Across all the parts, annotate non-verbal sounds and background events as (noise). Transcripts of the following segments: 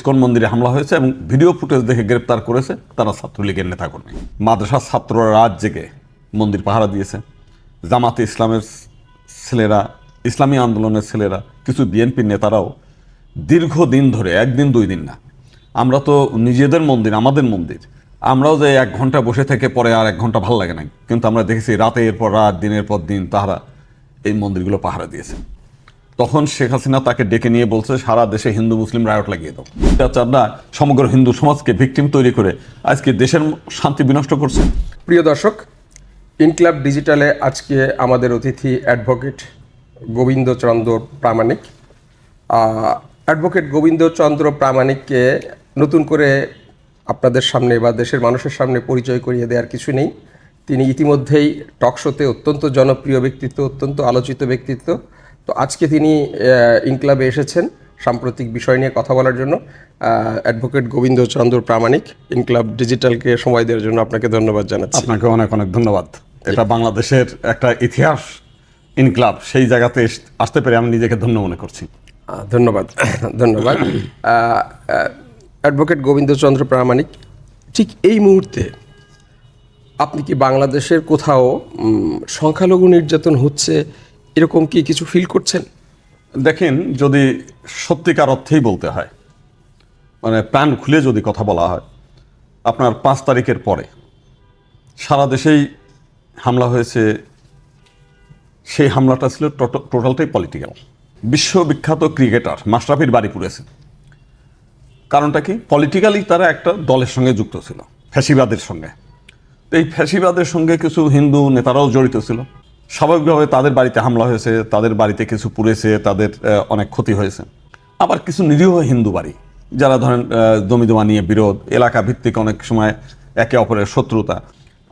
ISKCON মন্দিরে হামলা হয়েছে এবং ভিডিও ফুটেজ দেখে গ্রেপ্তার করেছে তারা ছাত্রলীগের নেতাকর্মী। মাদ্রাসার ছাত্ররা রাত জেগে মন্দির পাহারা দিয়েছে। জামাতে ইসলামের ছেলেরা, ইসলামী আন্দোলনের ছেলেরা, কিছু বিএনপির নেতারাও দীর্ঘদিন ধরে, একদিন, দুই দিন না, আমরা তো নিজেদের মন্দির, আমাদের মন্দির, আমরাও যে এক ঘণ্টা বসে থেকে পরে আর এক ঘণ্টা ভালো লাগে না কিন্তু আমরা দেখেছি রাতের পর রাত, দিনের পর দিন তাহারা এই মন্দিরগুলো পাহারা দিয়েছে। তখন শেখ হাসিনা তাকে ডেকে নিয়ে বলছে, সারা দেশে হিন্দু, মুসলিম রায়ট লাগিয়ে দাও। অত্যাচাররা সমগ্র হিন্দু সমাজকে ভিকটিম তৈরি করে আজকে দেশের শান্তি বিনষ্ট করছে। প্রিয় দর্শক, ইনক্লাব ডিজিটালে আজকে আমাদের অতিথি অ্যাডভোকেট গোবিন্দচন্দ্র প্রামাণিক। অ্যাডভোকেট গোবিন্দচন্দ্র প্রামাণিককে নতুন করে আপনাদের সামনে বা দেশের মানুষের সামনে পরিচয় করিয়ে দেওয়ার কিছু নেই। তিনি ইতিমধ্যেই টকশোতে অত্যন্ত জনপ্রিয় ব্যক্তিত্ব, অত্যন্ত আলোচিত ব্যক্তিত্ব। তো আজকে তিনি ইনক্লাবে এসেছেন সাম্প্রতিক বিষয় নিয়ে কথা বলার জন্য। অ্যাডভোকেট গোবিন্দচন্দ্র প্রামাণিক ইনক্লাব ডিজিটালকে সময় দেওয়ার জন্য আপনাকে ধন্যবাদ জানাচ্ছি। আপনাকে অনেক অনেক ধন্যবাদ। এটা বাংলাদেশের একটা ইতিহাস ইনক্লাব সেই জায়গাতে আসতে পেরে আমি নিজেকে ধন্য মনে করছি। ধন্যবাদ ধন্যবাদ। অ্যাডভোকেট গোবিন্দচন্দ্র প্রামাণিক ঠিক এই মুহূর্তে আপনি কি বাংলাদেশের কোথাও সংখ্যালঘু নির্যাতন হচ্ছে এরকম কি কিছু ফিল করছেন? দেখেন, যদি সত্যিকার অর্থেই বলতে হয় মানে প্রাণ খুলে যদি কথা বলা হয়, আপনার পাঁচ তারিখের পরে সারা দেশেই হামলা হয়েছে, সেই হামলাটা ছিল টোটালটাই পলিটিক্যাল বিশ্ববিখ্যাত ক্রিকেটার মাশরাফির বাড়ি পুড়েছে। কারণটা কি? পলিটিক্যালি তারা একটা দলের সঙ্গে যুক্ত ছিল, ফ্যাসিবাদের সঙ্গে। তো এই ফ্যাসিবাদের সঙ্গে কিছু হিন্দু নেতারাও জড়িত ছিল। স্বাভাবিকভাবে তাদের বাড়িতে হামলা হয়েছে তাদের বাড়িতে কিছু পুড়েছে তাদের অনেক ক্ষতি হয়েছে। আবার কিছু নিরীহ হিন্দু বাড়ি যারা ধরেন আহ, জমি জমা নিয়ে বিরোধ এলাকা ভিত্তিক অনেক সময় একে অপরের শত্রুতা।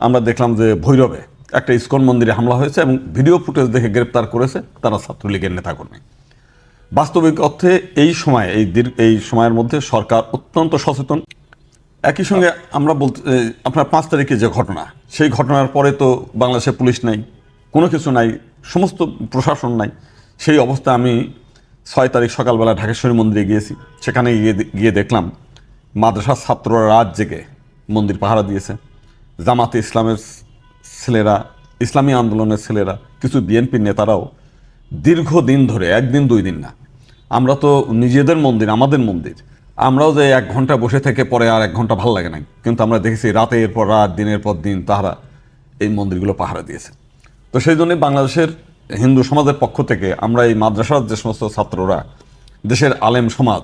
আমরা দেখলাম যে ভৈরবে একটা ইস্কন মন্দিরে হামলা হয়েছে এবং ভিডিও ফুটেজ দেখে গ্রেপ্তার করেছে তারা ছাত্রলীগের নেতাকর্মী। বাস্তবিক অর্থে এই সময় এই দীর্ঘ এই সময়ের মধ্যে সরকার অত্যন্ত সচেতন। একই সঙ্গে আমরা বলতে আপনার পাঁচ তারিখে যে ঘটনা সেই ঘটনার পরে তো বাংলাদেশে পুলিশ নাই। কোনো কিছু নাই, সমস্ত প্রশাসন নাই। সেই অবস্থা আমি ছয় তারিখ সকালবেলা ঢাকেশ্বরী মন্দিরে গিয়েছি। সেখানে গিয়ে গিয়ে দেখলাম মাদ্রাসার ছাত্ররা রাত জেগে মন্দির পাহারা দিয়েছে। জামাতে ইসলামের ছেলেরা, ইসলামী আন্দোলনের ছেলেরা, কিছু বিএনপির নেতারাও দীর্ঘদিন ধরে, একদিন দুই দিন না, আমরা তো নিজেদের মন্দির, আমাদের মন্দির, আমরাও যে এক ঘণ্টা বসে থেকে পরে আর এক ঘণ্টা ভালো লাগে না কিন্তু আমরা দেখেছি রাতের পর রাত, দিনের পর দিন তাহারা এই মন্দিরগুলো পাহারা দিয়েছে। তো সেই জন্যই বাংলাদেশের হিন্দু সমাজের পক্ষ থেকে আমরা এই মাদ্রাসার যে সমস্ত ছাত্ররা, দেশের আলেম সমাজ,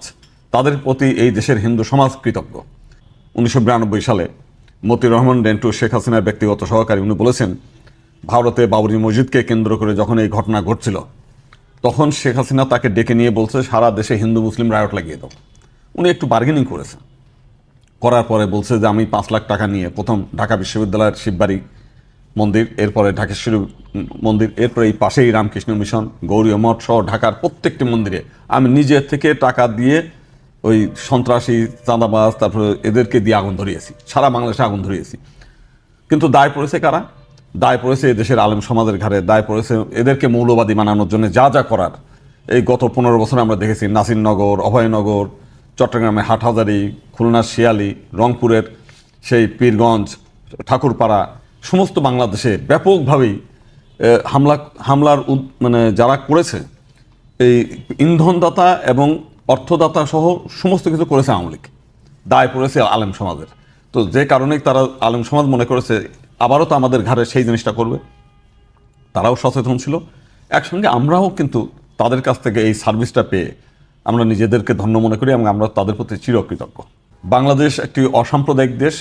তাদের প্রতি এই দেশের হিন্দু সমাজ কৃতজ্ঞ। উনিশশো বিরানব্বই সালে মতিউর রহমান ডেন্টু শেখ হাসিনার ব্যক্তিগত সহকারী উনি বলেছেন, ভারতে বাবরি মসজিদকে কেন্দ্র করে যখন এই ঘটনা ঘটছিল, তখন শেখ হাসিনা তাকে ডেকে নিয়ে বলছে, সারা দেশে হিন্দু মুসলিম রায়ট লাগিয়ে দাও। উনি একটু বার্গেনিং করেছেন। করার পরে বলছে যে, আমি পাঁচ লাখ টাকা নিয়ে প্রথম ঢাকা বিশ্ববিদ্যালয়ের শিববাড়ি মন্দির, এরপরে ঢাকেশ্বরী মন্দির, এরপরে এই পাশেই রামকৃষ্ণ মিশন, গৌরীয় মঠ সহ ঢাকার প্রত্যেকটি মন্দিরে। আমি নিজের থেকে টাকা দিয়ে ওই সন্ত্রাসী, চাঁদাবাজ, তারপরে এদেরকে দিয়ে আগুন ধরিয়েছি। সারা বাংলাদেশে আগুন ধরিয়েছি। কিন্তু দায় পড়েছে কারা? দায় পড়েছে দেশের আলেম সমাজের ঘাড়ে। দায় পড়েছে এদেরকে মৌলবাদী বানানোর জন্য যা যা করার। এই গত পনেরো বছরে আমরা দেখেছি নাসিরনগর, অভয়নগর, চট্টগ্রামে হাটহাজারি, খুলনা শিয়ালি, রংপুরের সেই পীরগঞ্জ, ঠাকুরপাড়া সমস্ত বাংলাদেশে ব্যাপকভাবেই হামলা, হামলার মানে যারা করেছে, এই ইন্ধনদাতা এবং অর্থদাতা সহ সমস্ত কিছু করেছে আওয়ামী লীগ। দায় পড়েছে আলেম সমাজের। তো যে কারণেই তারা আলেম সমাজ মনে করেছে, আবারও তো আমাদের ঘাড়ে সেই জিনিসটা করবে। তারাও সচেতন ছিল। একসঙ্গে আমরাও কিন্তু তাদের কাছ থেকে এই সার্ভিসটা পেয়ে আমরা নিজেদেরকে ধন্য মনে করি এবং আমরা তাদের প্রতি চিরকৃতজ্ঞ। বাংলাদেশ একটি অসাম্প্রদায়িক দেশ।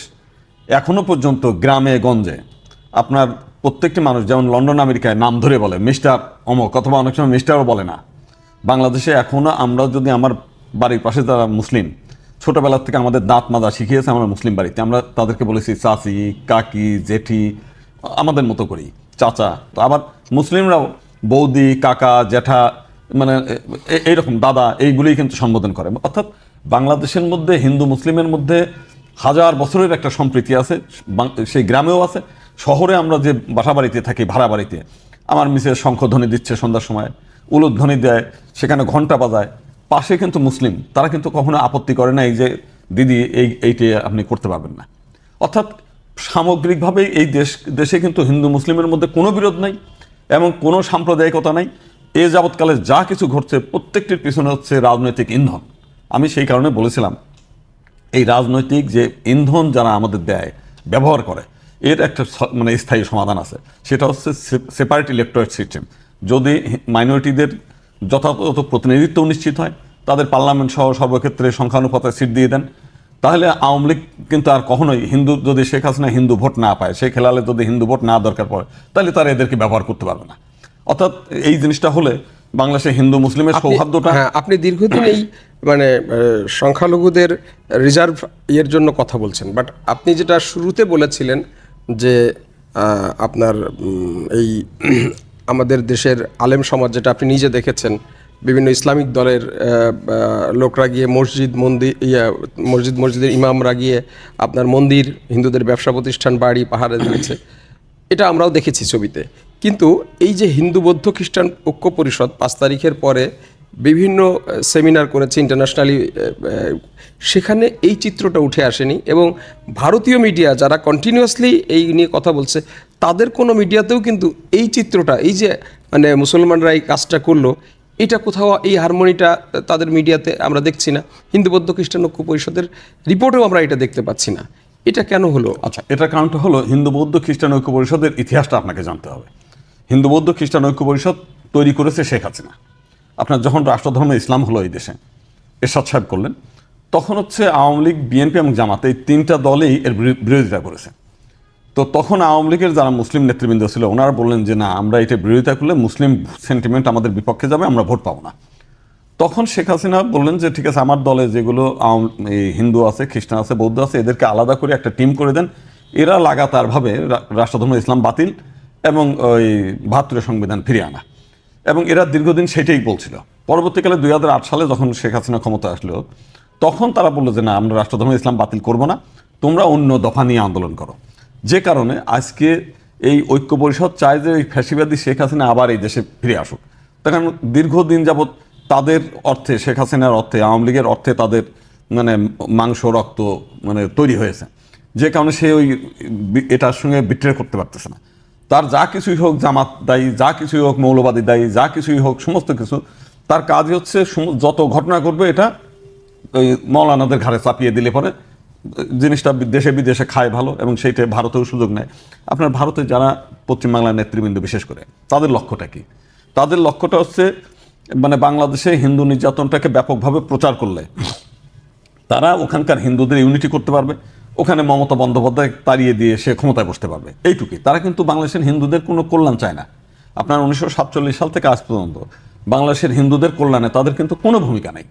এখনও পর্যন্ত গ্রামে, গঞ্জে আপনার প্রত্যেকটি মানুষ, যেমন লন্ডন, আমেরিকায় নাম ধরে বলে, মিস্টার অমক, অথবা অনেক সময় মিস্টারও বলে না। বাংলাদেশে এখনও আমরা যদি আমার বাড়ির পাশে যারা মুসলিম ছোটোবেলার থেকে আমাদের দাঁত মাজা শিখিয়েছে আমরা মুসলিম বাড়িতে, আমরা তাদেরকে বলেছি চাচি, কাকি, জেঠি, আমাদের মতো করি চাচা। তো আবার মুসলিমরাও বৌদি, কাকা জ্যাঠা মানে এইরকম দাদা, এইগুলোই কিন্তু সম্বোধন করে। অর্থাৎ বাংলাদেশের মধ্যে, হিন্দু মুসলিমের মধ্যে হাজার বছরের একটা সম্প্রীতি আছে সেই গ্রামেও আছে শহরে আমরা যে বাসা বাড়িতে থাকি ভাড়া বাড়িতে আমার মিসের শঙ্খধ্বনি দিচ্ছে সন্ধ্যার সময়, উলুধ্বনি দেয়, সেখানে ঘণ্টা বাজায়। পাশে কিন্তু মুসলিম, তারা কিন্তু কখনো আপত্তি করে না এই যে, দিদি, এই, এইটি আপনি করতে পারবেন না। অর্থাৎ সামগ্রিকভাবে এই দেশ, দেশে কিন্তু হিন্দু মুসলিমের মধ্যে কোনো বিরোধ নাই, এবং কোনো সাম্প্রদায়িকতা নাই। এ যাবৎকালে যা কিছু ঘটছে, প্রত্যেকটির পিছনে হচ্ছে রাজনৈতিক ইন্ধন। আমি সেই কারণে বলেছিলাম, এই রাজনৈতিক যে ইন্ধন যারা আমাদের দেয়, ব্যবহার করে এর একটা মানে স্থায়ী সমাধান আছে। সেটা হচ্ছে সেপারেট ইলেকট্রয়েড সিস্টেম যদি মাইনরিটিদের যথাযথ প্রতিনিধিত্ব নিশ্চিত হয় তাদের পার্লামেন্ট সহ সর্বক্ষেত্রে সংখ্যানুপাতে সিট দিয়ে দেন তাহলে আওয়ামী লীগ কিন্তু আর কখনোই হিন্দু যদি শেখ হাসিনা হিন্দু ভোট না পায় সে খেলালে যদি হিন্দু ভোট না দরকার পড়ে তাহলে তারা এদেরকে ব্যবহার করতে পারবে না। অর্থাৎ এই জিনিসটা হলে বাংলাদেশে হিন্দু মুসলিমের সৌহার্দ্যটা হ্যাঁ আপনি দীর্ঘদিন এই মানে সংখ্যালঘুদের রিজার্ভ ইয়ের জন্য কথা বলছেন বাট আপনি যেটা শুরুতে বলেছিলেন যে আপনার এই (clears throat) আমাদের দেশের আলেম সমাজ যেটা আপনি নিজে দেখেছেন, বিভিন্ন ইসলামিক দলের লোকরা গিয়ে মসজিদ মন্দির ইয়া, মসজিদ, মসজিদের ইমামরা গিয়ে আপনার মন্দির, হিন্দুদের ব্যবসা প্রতিষ্ঠান, বাড়ি, পাহাড়ে দিয়েছে। এটা আমরাও দেখেছি ছবিতে। কিন্তু এই যে হিন্দু বৌদ্ধ খ্রিস্টান ঐক্য পরিষদ পাঁচ তারিখের পরে বিভিন্ন সেমিনার করেছে ইন্টারন্যাশনালি সেখানে এই চিত্রটা উঠে আসেনি এবং ভারতীয় মিডিয়া যারা কন্টিনিউয়াসলি এই নিয়ে কথা বলছে, তাদের কোনো মিডিয়াতেও কিন্তু এই চিত্রটা, এই যে মানে মুসলমানরা এই কাজটা করল, এটা কোথাও এই হারমোনিটা তাদের মিডিয়াতে আমরা দেখছি না। হিন্দু, বৌদ্ধ, খ্রিস্টান ঐক্য পরিষদের রিপোর্টেও আমরা এটা দেখতে পাচ্ছি না। এটা কেন হলো? আচ্ছা এটার কারণটা হলো হিন্দু, বৌদ্ধ, খ্রিস্টান ঐক্য পরিষদের ইতিহাসটা আপনাকে জানতে হবে। হিন্দু, বৌদ্ধ, খ্রিস্টান ঐক্য পরিষদ তৈরি করেছে শেখ হাসিনা। আপনার যখন রাষ্ট্রধর্ম ইসলাম হলো এই দেশে, এরশাদ সাহেব করলেন, তখন হচ্ছে আওয়ামী লীগ, বিএনপি এবং জামাত এই তিনটা দলেই এর বিরো- বিরোধিতা করেছে। তো তখন আওয়ামী লীগের যারা মুসলিম নেতৃবৃন্দ ছিল, ওনারা বললেন যে না, আমরা এটা বিরোধিতা করলে মুসলিম সেন্টিমেন্ট আমাদের বিপক্ষে যাবে, আমরা ভোট পাবো না। তখন শেখ হাসিনা বললেন যে, ঠিক আছে, আমার দলে যেগুলো এই হিন্দু আছে, খ্রিস্টান আছে, বৌদ্ধ আছে, এদেরকে আলাদা করে একটা টিম করে দেন। এরা লাগাতারভাবে রাষ্ট্রধর্ম ইসলাম বাতিল এবং ওই বাহাত্তরের সংবিধান ফিরিয়ে আনা। এবং এরা দীর্ঘদিন সেটাই বলছিল। পরবর্তীকালে দুই হাজার আট সালে যখন শেখ হাসিনা ক্ষমতা আসলো, তখন তারা বলল যে, না, আমরা রাষ্ট্রধর্ম ইসলাম বাতিল করব না। তোমরা অন্য দফা নিয়ে আন্দোলন করো। যে কারণে আজকে এই ঐক্য পরিষদ চায় যে, এই ফ্যাসিবাদী শেখ হাসিনা আবার এই দেশে ফিরে আসুক। তার কারণ দীর্ঘদিন যাবৎ তাদের অর্থে, শেখ হাসিনার অর্থে, আওয়ামী লীগের অর্থে তাদের মানে মাংস, রক্ত মানে তৈরি হয়েছে। যে কারণে সে ওই এটার সঙ্গে বিট্রে করতে পারতেছে না। তার যা কিছুই হোক জামাত দায়ী, যা কিছুই হোক মৌলবাদী দায়ী, যা কিছুই হোক সমস্ত কিছু, তার কাজ হচ্ছে যত ঘটনা করবে এটা ওই মৌলানাদের ঘাড়ে চাপিয়ে দিলে পরে জিনিসটা দেশে বিদেশে খায় ভালো এবং সেইটা ভারতেও সুযোগ নেয়। আপনার ভারতে যারা পশ্চিমবাংলার নেতৃবৃন্দ, বিশেষ করে, তাদের লক্ষ্যটা কি? তাদের লক্ষ্যটা হচ্ছে মানে বাংলাদেশে হিন্দু নির্যাতনটাকে ব্যাপকভাবে প্রচার করলে তারা ওখানকার হিন্দুদের ইউনিটি করতে পারবে। ওখানে মমতা বন্দ্যোপাধ্যায় তাড়িয়ে দিয়ে সে ক্ষমতায় বসতে পারবে। এইটুকুই। তারা কিন্তু বাংলাদেশের হিন্দুদের কোনো কল্যাণ চায় না। আপনার উনিশশো সাতচল্লিশ সাল থেকে আজ পর্যন্ত বাংলাদেশের হিন্দুদের কল্যাণে তাদের কিন্তু কোনো ভূমিকা নেই।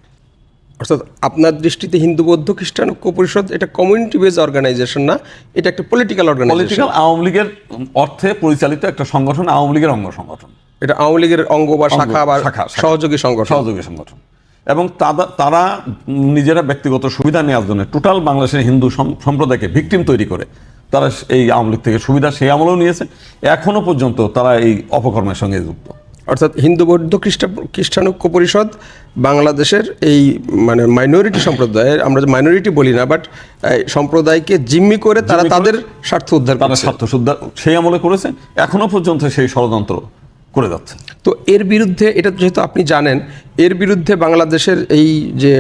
অর্থাৎ আপনার দৃষ্টিতে হিন্দু বৌদ্ধ খ্রিস্টান ঐক্য পরিষদ এটা কমিউনিটি বেজ অর্গানাইজেশন না এটা একটা পলিটিক্যাল অর্গানাইজেশন পলিটিক্যাল আওয়ামী লীগের অর্থে পরিচালিত একটা সংগঠন আওয়ামী লীগের অঙ্গ সংগঠন। এটা আওয়ামী লীগের অঙ্গ বা শাখা বা। সহযোগী সংগঠন। সহযোগী সংগঠন। এবং তারা নিজেরা ব্যক্তিগত সুবিধা নেওয়ার জন্য টোটাল বাংলাদেশের হিন্দু সম্প্রদায়কে ভিকটিম তৈরি করে তারা এই আওয়ামী লীগ থেকে সুবিধা সেই আমলেও নিয়েছে। এখনও পর্যন্ত তারা এই অপকর্মের সঙ্গে যুক্ত। অর্থাৎ হিন্দু বৌদ্ধ খ্রিস্টান খ্রিস্টান ঐক্য পরিষদ বাংলাদেশের এই মানে মাইনরিটি সম্প্রদায়ের আমরা মাইনরিটি বলি না বাট সম্প্রদায়কে জিম্মি করে তারা তাদের স্বার্থ উদ্ধার তারা স্বার্থ শুদ্ধা সেই আমলে করেছে। এখনও পর্যন্ত সেই ষড়যন্ত্র করে যাচ্ছে। তো এর বিরুদ্ধে এটা যেহেতু আপনি জানেন এর বিরুদ্ধে বাংলাদেশের এই যে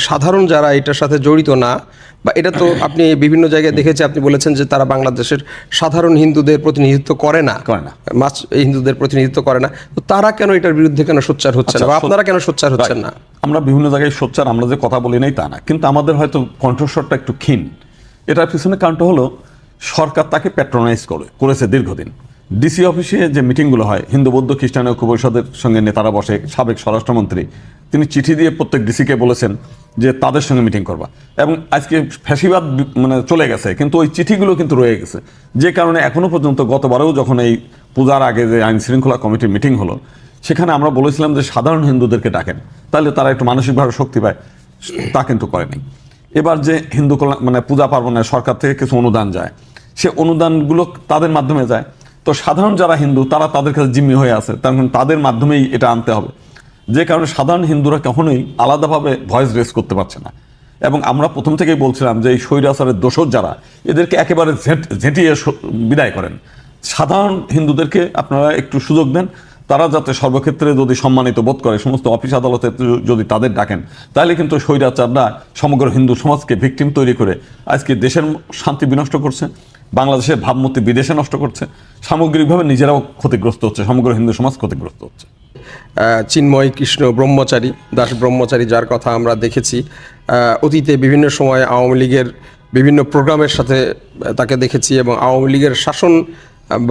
সাধারণ যারা এটার সাথে জড়িত না বা এটা তো আপনি বিভিন্ন জায়গায় দেখেছি আপনি বলেছেন যে তারা বাংলাদেশের সাধারণ হিন্দুদের প্রতিনিধিত্ব করে না। করে না। মাছ হিন্দুদের প্রতিনিধিত্ব করে না। তো তারা কেন এটার বিরুদ্ধে কেন সোচ্চার হচ্ছে না? আচ্ছা, বা আপনারা কেন সোচ্চার হচ্ছেন না? আমরা বিভিন্ন জায়গায় সোচ্চার আমরা যে কথা বলি নাই তা না। কিন্তু আমাদের হয়তো কণ্ঠস্বরটা একটু ক্ষীণ। এটার পিছনে কারণটা হলো সরকার তাকে প্যাট্রোনাইজ করে করেছে দীর্ঘদিন। ডিসি অফিসে যে মিটিংগুলো হয়, হিন্দু, বৌদ্ধ, খ্রিস্টান ঐক্য পরিষদের সঙ্গে নেতারা বসে, সাবেক স্বরাষ্ট্রমন্ত্রী, তিনি চিঠি দিয়ে প্রত্যেক ডিসিকে বলেছেন যে তাদের সঙ্গে মিটিং করবা। এবং আজকে ফ্যাসিবাদ মানে চলে গেছে, কিন্তু ওই চিঠিগুলো কিন্তু রয়ে গেছে। যে কারণে এখনও পর্যন্ত গতবারেও যখন এই পূজার আগে যে আইন শৃঙ্খলা কমিটির মিটিং হলো, সেখানে আমরা বলেছিলাম যে সাধারণ হিন্দুদেরকে ডাকেন, তাহলে তারা একটু মানসিকভাবে শক্তি পায়, তা কিন্তু করেনি এবার যে হিন্দু মানে পূজা পার্বণে সরকার থেকে কিছু অনুদান যায়, সে অনুদানগুলো তাদের মাধ্যমে যায় তো সাধারণ যারা হিন্দু, তারা তাদের কাছে জিম্মি হয়ে আছে। তখন তাদের মাধ্যমেই এটা আনতে হবে। যে কারণে সাধারণ হিন্দুরা কখনোই আলাদাভাবে ভয়েস রেস করতে পারছে না। এবং আমরা প্রথম থেকেই বলছিলাম যে এই স্বৈরাচারের দোষর যারা, এদেরকে একেবারে ঝেঁটিয়ে বিদায় করেন। সাধারণ হিন্দুদেরকে আপনারা একটু সুযোগ দেন। তারা যাতে সর্বক্ষেত্রে যদি সম্মানিত বোধ করে, সমস্ত অফিস আদালতে যদি তাদের ডাকেন তাহলে কিন্তু স্বৈরাচাররা সমগ্র হিন্দু সমাজকে ভিকটিম তৈরি করে আজকে দেশের শান্তি বিনষ্ট করছে। বাংলাদেশের ভাবমূর্তি বিদেশে নষ্ট করছে, সামগ্রিকভাবে নিজেরাও ক্ষতিগ্রস্ত হচ্ছে, সমগ্র হিন্দু সমাজ ক্ষতিগ্রস্ত হচ্ছে। চিন্ময় কৃষ্ণ ব্রহ্মচারী, দাস ব্রহ্মচারী যার কথা আমরা দেখেছি অতীতে বিভিন্ন সময় আওয়ামী লীগের বিভিন্ন প্রোগ্রামের সাথে তাকে দেখেছি এবং আওয়ামী লীগের শাসন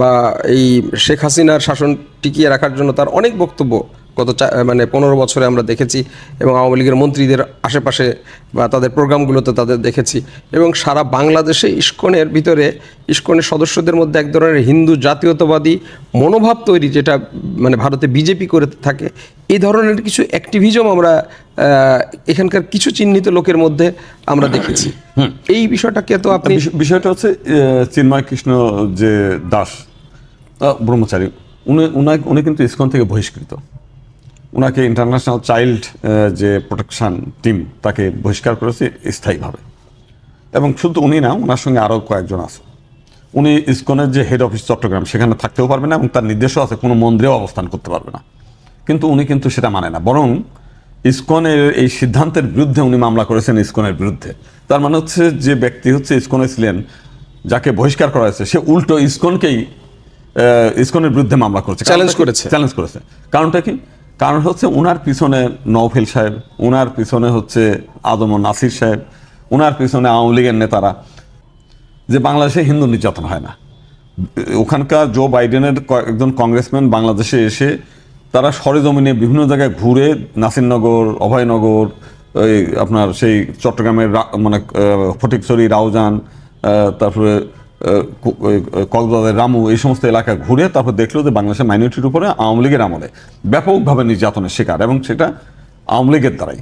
বা এই শেখ হাসিনার শাসন টিকিয়ে রাখার জন্য তার অনেক বক্তব্য গত চা- মানে পনেরো বছরে আমরা দেখেছি এবং আওয়ামী লীগের মন্ত্রীদের আশেপাশে বা তাদের প্রোগ্রামগুলোতে তাদের দেখেছি এবং সারা বাংলাদেশে ইস্কনের ভিতরে ইস্কনের সদস্যদের মধ্যে এক ধরনের হিন্দু জাতীয়তাবাদী মনোভাব তৈরি যেটা মানে ভারতে বিজেপি করে থাকে। এই ধরনের কিছু অ্যাক্টিভিজম আমরা এখানকার কিছু চিহ্নিত লোকের মধ্যে আমরা দেখেছি। এই বিষয়টাকে তো আপনি বিষয়টা হচ্ছে চিন্ময় কৃষ্ণ যে দাস ব্রহ্মচারী উনি উনি কিন্তু ইস্কন থেকে বহিষ্কৃত। ওনাকে ইন্টারন্যাশনাল চাইল্ড যে প্রোটেকশন টিম তাকে বহিষ্কার করেছে স্থায়ীভাবে। এবং শুধু উনি না ওনার সঙ্গে আরও কয়েকজন আছে। উনি ইসকনের যে হেড অফিস চট্টগ্রাম সেখানে থাকতেও পারবে না এবং তার নির্দেশও আছে কোনো মন্দিরেও অবস্থান করতে পারবে না। কিন্তু উনি কিন্তু সেটা মানে না। বরং ইসকনের এই সিদ্ধান্তের বিরুদ্ধে উনি মামলা করেছেন ইসকনের বিরুদ্ধে। তার মানে হচ্ছে যে ব্যক্তি হচ্ছে ইসকনে ছিলেন যাকে বহিষ্কার করা হয়েছে সে উল্টো ইসকনকেই ইসকনের বিরুদ্ধে মামলা করেছে। চ্যালেঞ্জ করেছে। চ্যালেঞ্জ করেছে। কারণটা কি? কারণ হচ্ছে ওনার পিছনে নওফেল সাহেব ওনার পিছনে হচ্ছে আদম নাসির সাহেব ওনার পিছনে আওয়ামী লীগের নেতারা। যে বাংলাদেশে হিন্দু নির্যাতন হয় না। ওখানকার জো বাইডেনের একজন কংগ্রেসম্যান বাংলাদেশে এসে তারা সরেজমিনে বিভিন্ন জায়গায় ঘুরে নাসিরনগর, অভয়নগর, ওই আপনার সেই চট্টগ্রামের মানে ফটিকছড়ি, রাউজান তারপরে কক্সবাজার রামু এই সমস্ত এলাকা ঘুরে তারপর দেখল যে বাংলাদেশের মাইনরিটির উপরে আওয়ামী লীগের আমলে ব্যাপকভাবে নির্যাতনের শিকার এবং সেটা আওয়ামী লীগের দ্বারাই।